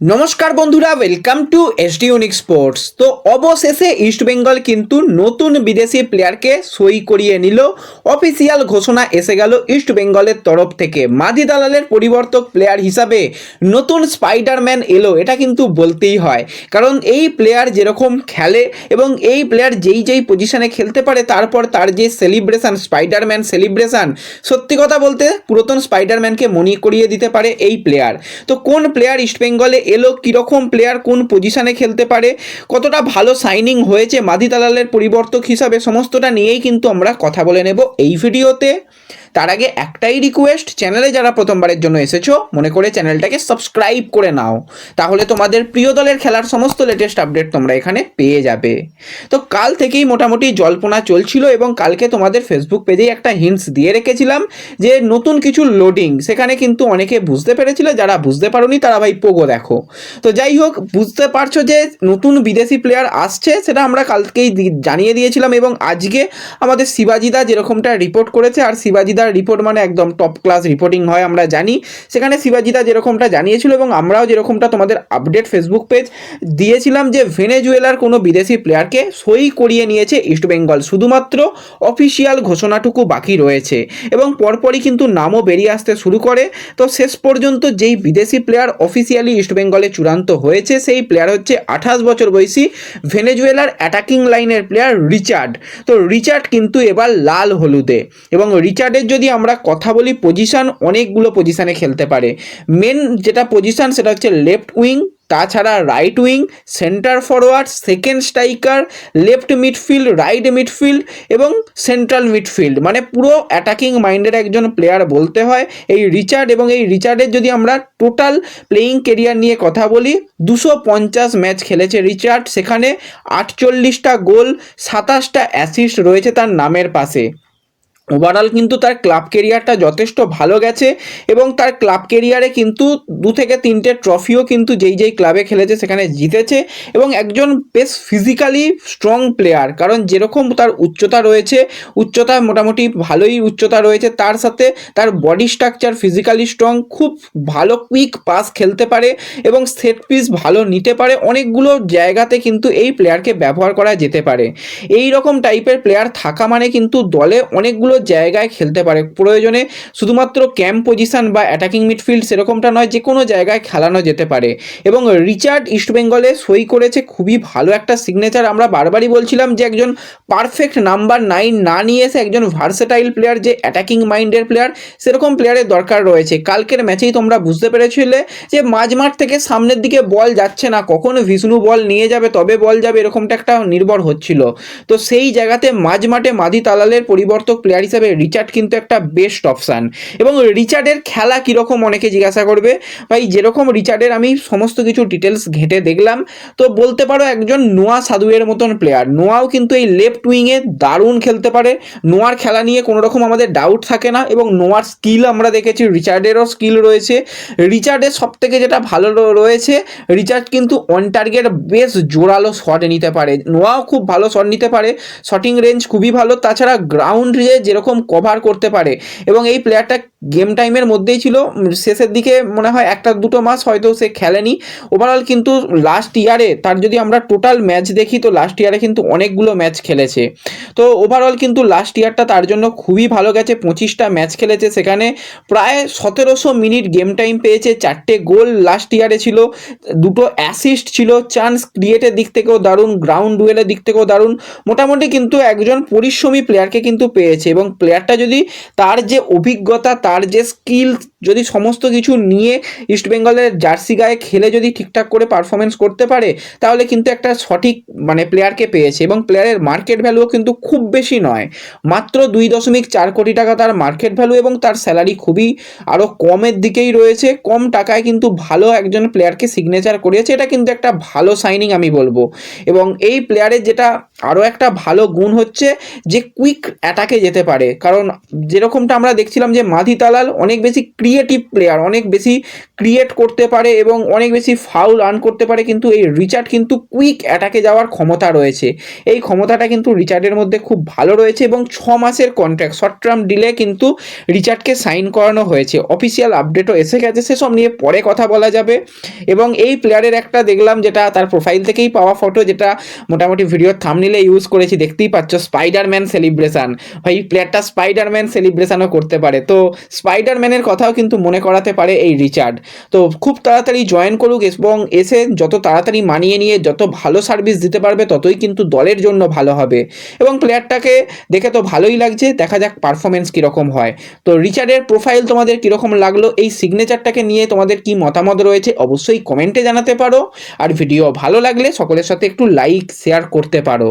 নমস্কার বন্ধুরা welcome to SD unique sports তো অবশেষে ইস্টবেঙ্গল কিন্তু নতুন বিদেশি প্লেয়ারকে সই করিয়ে নিল। অফিসিয়াল ঘোষণা এসে গেল ইস্টবেঙ্গলের তরফ থেকে। মাদি দালালের পরিবর্তক প্লেয়ার হিসাবে নতুন স্পাইডারম্যান এলো, এটা কিন্তু বলতেই হয়। কারণ এই প্লেয়ার যেরকম খেলে এবং এই প্লেয়ার যেই যেই পজিশনে খেলতে পারে, তারপর তার যে সেলিব্রেশান স্পাইডারম্যান সেলিব্রেশান সত্যি কথা বলতে পুরাতন স্পাইডারম্যানকে মনে করিয়ে দিতে পারে এই প্লেয়ার তো কোন প্লেয়ার ইস্টবেঙ্গলে এলো কীরকম প্লেয়ার কোন পজিশানে খেলতে পারে, কতটা ভালো সাইনিং হয়েছে মাদি দালালের পরিবর্তক হিসাবে, সমস্তটা নিয়েই কিন্তু আমরা কথা বলে নেব এই ভিডিওতে তার আগে একটাই রিকোয়েস্ট চ্যানেলে যারা প্রথমবারের জন্য এসেছ, মনে করে চ্যানেলটাকে সাবস্ক্রাইব করে নাও। তাহলে তোমাদের প্রিয় দলের খেলার সমস্ত লেটেস্ট আপডেট তোমরা এখানে পেয়ে যাবে। তো কাল থেকেই মোটামুটি জল্পনা চলছিল এবং কালকে তোমাদের ফেসবুক পেজেই একটা হিন্টস দিয়ে রেখেছিলাম যে নতুন কিছু লোডিং সেখানে কিন্তু অনেকে বুঝতে পেরেছিল, যারা বুঝতে পারোনি তারা ভাই পোগো দেখো। তো যাই হোক, বুঝতে পারছ যে নতুন বিদেশি প্লেয়ার আসছে, সেটা আমরা কালকেই জানিয়ে দিয়েছিলাম এবং আজকে আমাদের শিবাজিদা যেরকমটা রিপোর্ট করেছে, আর শিবাজিদার রিপোর্ট মানে একদম টপ ক্লাস রিপোর্টিং হয়, আমরা জানি। সেখানে শিবাজিদা যেরকমটা জানিয়েছিল এবং আমরাও যেরকমটা তোমাদের আপডেট ফেসবুক পেজ দিয়েছিলাম যে ভেনেজুয়েলার কোনো বিদেশি প্লেয়ারকে সই করিয়ে নিয়েছে ইস্টবেঙ্গল শুধুমাত্র অফিসিয়াল ঘোষণাটুকু বাকি রয়েছে এবং পরপরই কিন্তু নামও বেরিয়ে আসতে শুরু করে। তো শেষ পর্যন্ত যেই বিদেশি প্লেয়ার অফিসিয়ালি ইস্টবেঙ্গলে চূড়ান্ত হয়েছে, সেই প্লেয়ার হচ্ছে আঠাশ বছর বয়সী ভেনেজুয়েলার অ্যাটাকিং লাইনের প্লেয়ার রিচার্ড তো রিচার্ড কিন্তু এবার লাল হলুদে এবং রিচার্ডের যদি আমরা কথা বলি পজিশন অনেকগুলো পজিশানে খেলতে পারে। মেন যেটা পজিশন সেটা হচ্ছে লেফট উইং তাছাড়া right wing centre forward second striker left midfield right midfield এবং সেন্ট্রাল মিডফিল্ড মানে পুরো অ্যাটাকিং মাইন্ডের একজন প্লেয়ার বলতে হয়। এই রিচার্ড এবং এই রিচার্ডের যদি আমরা টোটাল প্লেয়িং কেরিয়ার নিয়ে কথা বলি, দুশো পঞ্চাশ ম্যাচ খেলেছে রিচার্ড সেখানে আটচল্লিশটা গোল, সাতাশটা অ্যাসিস্ট রয়েছে তার নামের পাশে। ওভারঅল কিন্তু তার ক্লাব কেরিয়ারটা যথেষ্ট ভালো গেছে এবং তার ক্লাব কেরিয়ারে কিন্তু দু থেকে তিনটে ট্রফিও কিন্তু যেই যেই ক্লাবে খেলেছে সেখানে জিতেছে এবং একজন বেশ ফিজিক্যালি স্ট্রং প্লেয়ার কারণ যেরকম তার উচ্চতা রয়েছে, উচ্চতা মোটামুটি ভালোই উচ্চতা রয়েছে, তার সাথে তার বডি স্ট্রাকচার ফিজিক্যালি স্ট্রং খুব ভালো কুইক পাস খেলতে পারে এবং সেট পিস ভালো নিতে পারে, অনেকগুলো জায়গাতে কিন্তু এই প্লেয়ারকে ব্যবহার করা যেতে পারে। এই রকম টাইপের প্লেয়ার থাকা মানে কিন্তু দলে অনেকগুলো জায়গায় খেলতে পারে। প্রয়োজনে শুধুমাত্র ক্যাম্প পজিশন বা অ্যাটাকিং মিডফিল্ড সেরকমটা নয়, যে কোনো জায়গায় খেলানো যেতে পারে। এবং রিচার্ড ইস্টবেঙ্গলে সই করেছে খুবই ভালো একটা সিগনেচার আমরা বারবারই বলছিলাম যে একজন পারফেক্ট নাম্বার নাইন না নিয়ে এসে একজন ভার্সেটাইল প্লেয়ার যে অ্যাটাকিং মাইন্ডের প্লেয়ার সেরকম প্লেয়ারের দরকার রয়েছে। কালকের ম্যাচেই তোমরা বুঝতে পেরেছিলে যে মাঝমাঠ থেকে সামনের দিকে বল যাচ্ছে না। কখন বিষ্ণু বল নিয়ে যাবে, তবে বল যাবে, এরকমটা একটা নির্ভর হচ্ছিল। তো সেই জায়গাতে মাঝমাঠে মাদি তালালের পরিবর্তক প্লেয়ার হিসেবে রিচার্ড কিন্তু একটা বেস্ট অপশান এবং রিচার্ডের খেলা কীরকম অনেকে জিজ্ঞাসা করবে, ভাই, যেরকম রিচার্ডের আমি সমস্ত কিছু ডিটেলস ঘেঁটে দেখলাম, তো বলতে পারো একজন নোয়া সাধুয়ের মতন প্লেয়ার নোয়াও কিন্তু এই লেফট উইংয়ে দারুণ খেলতে পারে। নোয়ার খেলা নিয়ে কোনো রকম আমাদের ডাউট থাকে না এবং নোয়ার স্কিল আমরা দেখেছি রিচার্ডেরও স্কিল রয়েছে। রিচার্ডের সব থেকে যেটা ভালো রয়েছে রিচার্ড কিন্তু অন টার্গেট বেশ জোরালো শট নিতে পারে। নোয়াও খুব ভালো শট নিতে পারে। শটিং রেঞ্জ খুবই ভালো। তাছাড়া গ্রাউন্ডে যেরকম কভার করতে পারে। এবং এই প্লেয়ারটা গেম টাইমের মধ্যেই ছিল। শেষের দিকে মনে হয় একটা দুটো মাস হয়তো সে খেলেনি। ওভারঅল কিন্তু লাস্ট ইয়ারে তার যদি আমরা টোটাল ম্যাচ দেখি তো লাস্ট ইয়ারে কিন্তু অনেকগুলো ম্যাচ খেলেছে। তো ওভারঅল কিন্তু লাস্ট ইয়ারটা তার জন্য খুবই ভালো গেছে। পঁচিশটা ম্যাচ খেলেছে সেখানে প্রায় সতেরোশো মিনিট গেম টাইম পেয়েছে। চারটে গোল লাস্ট ইয়ারে ছিল। দুটো অ্যাসিস্ট ছিল। চান্স ক্রিয়েটের দিক থেকেও দারুণ গ্রাউন্ড ডুয়েলের দিক থেকেও দারুণ। মোটামুটি কিন্তু একজন পরিশ্রমী প্লেয়ারকে কিন্তু পেয়েছে। এবং প্লেয়ারটা যদি তার যে অভিজ্ঞতা তার যে স্কিল, যদি সমস্ত কিছু নিয়ে ইস্টবেঙ্গলের জার্সি গায়ে খেলে যদি ঠিকঠাক করে পারফরমেন্স করতে পারে, তাহলে কিন্তু একটা সঠিক মানে প্লেয়ারকে পেয়েছে এবং প্লেয়ারের মার্কেট ভ্যালুও কিন্তু খুব বেশি নয়। মাত্র দুই দশমিক চার কোটি টাকা তার মার্কেট ভ্যালু এবং তার স্যালারি খুবই আরও কমের দিকেই রয়েছে। কম টাকায় কিন্তু ভালো একজন প্লেয়ারকে সিগনেচার করিয়েছে, এটা কিন্তু একটা ভালো সাইনিং আমি বলব। এবং এই প্লেয়ারের যেটা আরও একটা ভালো গুণ হচ্ছে যে কুইক অ্যাটাকে যেতে পারে। কারণ যেরকমটা আমরা দেখছিলাম যে মাধি তালাল অনেক বেশি ক্রিয়েটিভ প্লেয়ার অনেক বেশি ক্রিয়েট করতে পারে এবং অনেক বেশি ফাউল আর্ন করতে পারে, কিন্তু এই রিচার্ড কিন্তু কুইক অ্যাটাকে যাওয়ার ক্ষমতা রয়েছে। এই ক্ষমতাটা কিন্তু রিচার্ডের মধ্যে খুব ভালো রয়েছে এবং ছ মাসের কন্ট্রাক্ট শর্ট টার্ম ডিলে কিন্তু রিচার্ডকে সাইন করানো হয়েছে। অফিসিয়াল আপডেটও এসে গেছে, সেসব নিয়ে পরে কথা বলা যাবে। এবং এই প্লেয়ারের একটা দেখলাম যেটা তার প্রোফাইল থেকেই পাওয়া ফটো যেটা মোটামুটি ভিডিওর থামনিলে ইউজ করেছি, দেখতেই পাচ্ছ স্পাইডারম্যান সেলিব্রেশন ভাই প্লেয়ারটা স্পাইডারম্যান সেলিব্রেশনও করতে পারে। তো স্পাইডারম্যানের কথাও কিন্তু মনে করাতে পারে এই রিচার্ড তো খুব তাড়াতাড়ি জয়েন করুক এবং এসে যত তাড়াতাড়ি মানিয়ে নিয়ে যত ভালো সার্ভিস দিতে পারবে, ততই কিন্তু দলের জন্য ভালো হবে। এবং প্লেয়ারটাকে দেখে তো ভালোই লাগছে, দেখা যাক পারফরমেন্স কীরকম হয়। তো রিচার্ডের প্রোফাইল তোমাদের কীরকম লাগল, এই সিগনেচারটাকে নিয়ে তোমাদের কি মতামত রয়েছে, অবশ্যই কমেন্টে জানাতে পারো। আর ভিডিও ভালো লাগলে সকলের সাথে একটু লাইক শেয়ার করতে পারো।